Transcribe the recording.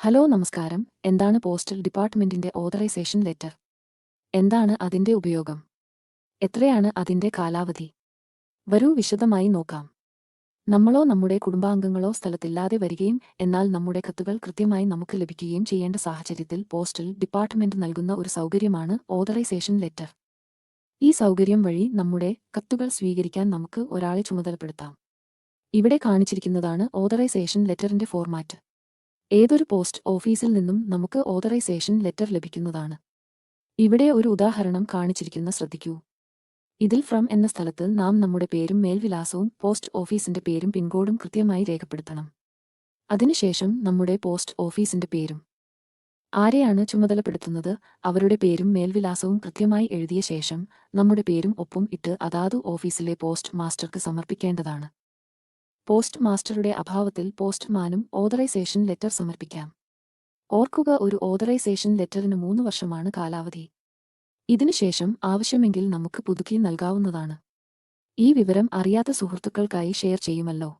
Hello നമസ്കാരം. എന്താണ് postal ഡിപ്പാർട്ട്മെന്റിന്റെ ഓതറൈസേഷൻ ലെറ്റർ? എന്താണ് അതിന്റെ ഉപയോഗം? എത്രയാണ് അതിന്റെ കാലാവധി? വരൂ വിശദമായി നോക്കാം. നമ്മളോ നമ്മുടെ കുടുംബാംഗങ്ങളോ സ്ഥലത്തില്ലാതെ വരികയും എന്നാൽ നമ്മുടെ കത്തുകൾ കൃത്യമായി നമുക്ക് ലഭിക്കുകയും ചെയ്യേണ്ട സാഹചര്യത്തിൽ പോസ്റ്റൽ ഡിപ്പാർട്ട്മെന്റ് നൽകുന്ന ഒരു സൗകര്യമാണ് ഓതറൈസേഷൻ ലെറ്റർ. ഈ സൗകര്യം വഴി നമ്മുടെ കത്തുകൾ സ്വീകരിക്കാൻ നമുക്ക് ഒരാളെ ചുമതലപ്പെടുത്താം. ഇവിടെ കാണിച്ചിരിക്കുന്നതാണ് ഓതറൈസേഷൻ ലെറ്ററിന്റെ ഫോർമാറ്റ്. ഏതൊരു പോസ്റ്റ് ഓഫീസിൽ നിന്നും നമുക്ക് ഓതറൈസേഷൻ ലെറ്റർ ലഭിക്കുന്നതാണ്. ഇവിടെ ഒരു ഉദാഹരണം കാണിച്ചിരിക്കുന്ന ശ്രദ്ധിക്കൂ. ഇതിൽ ഫ്രം എന്ന സ്ഥലത്ത് നാം നമ്മുടെ പേരും മേൽവിലാസവും പോസ്റ്റ് ഓഫീസിന്റെ പേരും പിൻകോഡും കൃത്യമായി രേഖപ്പെടുത്തണം. അതിനുശേഷം നമ്മുടെ പോസ്റ്റ് ഓഫീസിന്റെ പേരും. ആരെയാണ് ചുമതലപ്പെടുത്തുന്നത്? അവരുടെ പേരും മേൽവിലാസവും കൃത്യമായി എഴുതിയ ശേഷം നമ്മുടെ പേരും ഒപ്പം ഇട്ട് അതാതു ഓഫീസിലെ പോസ്റ്റ് മാസ്റ്റർക്ക് സമർപ്പിക്കേണ്ടതാണ്. പോസ്റ്റ് മാസ്റ്ററുടെ അഭാവത്തിൽ പോസ്റ്റ്മാനും ഓതറൈസേഷൻ ലെറ്റർ സമർപ്പിക്കാം. ഓർക്കുക ഒരു ഓതറൈസേഷൻ ലെറ്ററിന് മൂന്ന് വർഷമാണ് കാലാവധി. ഇതിനുശേഷം ആവശ്യമെങ്കിൽ നമുക്ക് പുതുക്കി നൽകാവുന്നതാണ്. ഈ വിവരം അറിയാത്ത സുഹൃത്തുക്കൾക്കായി ഷെയർ ചെയ്യുമല്ലോ.